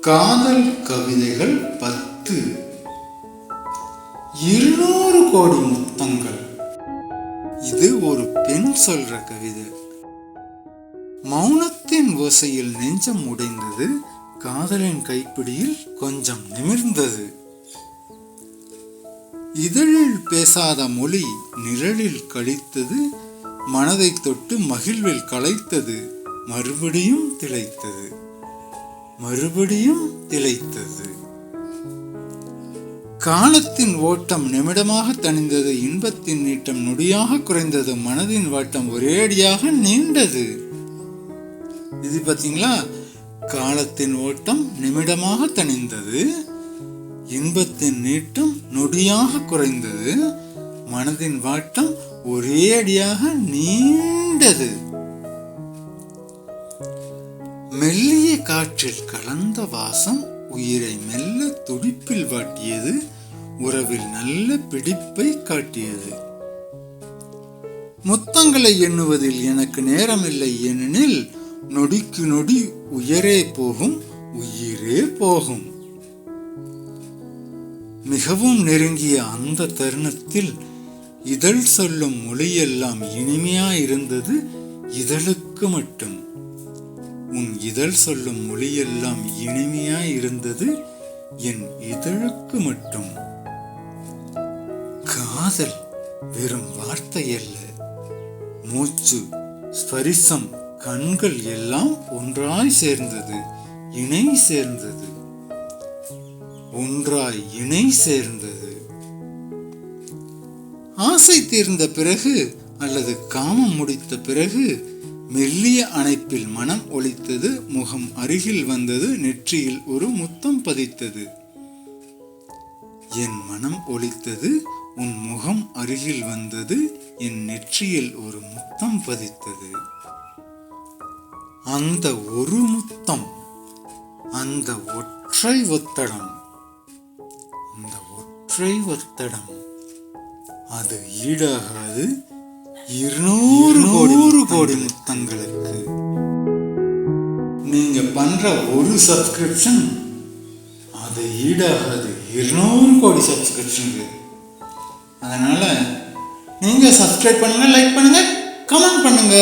காதல் கவிதைகள் பத்து. இருநூறு கோடி முத்தங்கள். இது ஒரு பெண் சொல்ற கவிதை. மௌனத்தின் ஓசையில் நெஞ்சம் உடைந்தது காதலின் கைப்பிடியில் கொஞ்சம் நிமிர்ந்தது. இதழில் பேசாத மொழி நிழலில் கழித்தது மனதை தொட்டு மகிழ்வில் களைத்தது மறுபடியும் திளைத்தது. மறுபடியும் திளைத்தது. காலத்தின் ஓட்டம் நிமிடமாக தணிந்தது இன்பத்தின் நீட்டம் நொடியாக குறைந்தது மனதின் வாட்டம் ஒரேடியாக நீண்டது. இது பார்த்தீங்களா காலத்தின் ஓட்டம் நிமிடமாக தணிந்தது இன்பத்தின் நீட்டம் நொடியாக குறைந்தது மனதின் வாட்டம் ஒரே அடியாக நீண்டது. மெல்லிய காற்றில் கலந்த வாசம் உயிரை மெல்ல துடிப்பில் வாட்டியது உறவில் நல்ல பிடிப்பை காட்டியது. முத்தங்களை எண்ணுவதில் எனக்கு நேரமில்லை ஏனெனில் நொடிக்கு நொடி உயரே போகும் உயிரே போகும். மிகவும் நெருங்கிய அந்த தருணத்தில் இதழ் சொல்லும் மொழியெல்லாம் இனிமையாயிருந்தது இதழுக்கு மட்டும். உன் இதழ் சொல்லும் மொழியெல்லாம் இனிமையா இருந்தது என் இதழுக்கு மட்டும். காதல் வெறும் வார்த்தை அல்ல. மூச்சு ஸ்பரிசம் கண்கள் எல்லாம் ஒன்றாய் சேர்ந்தது இணை சேர்ந்தது. ஒன்றாய் இணை சேர்ந்தது. ஆசை தீர்ந்த பிறகு அல்லது காமம் முடித்த பிறகு மெல்லிய அணைப்பில் மனம் ஒலித்தது முகம் அருகில் வந்தது நெற்றியில் ஒரு முத்தம் பதித்தது. என் மனம் ஒலித்தது உன் முகம் அருகில் வந்தது என் நெற்றியில் ஒரு முத்தம் பதித்தது. அந்த ஒரு முத்தம் அந்த ஒற்றை ஒத்தடம் அந்த ஒற்றை ஒத்தடம் அது ஈடாகாது. இருநூறு கோடி கோடி முத்தங்களுக்கு. நீங்க பண்ற ஒரு சப்ஸ்கிரிப்ஷன் அது ஈடாகாது. இருநூறு கோடி சப்ஸ்கிரிப்ஷனுக்கு அதனால நீங்க சப்ஸ்கிரைப் பண்ணுங்க லைக் பண்ணுங்க கமெண்ட் பண்ணுங்க.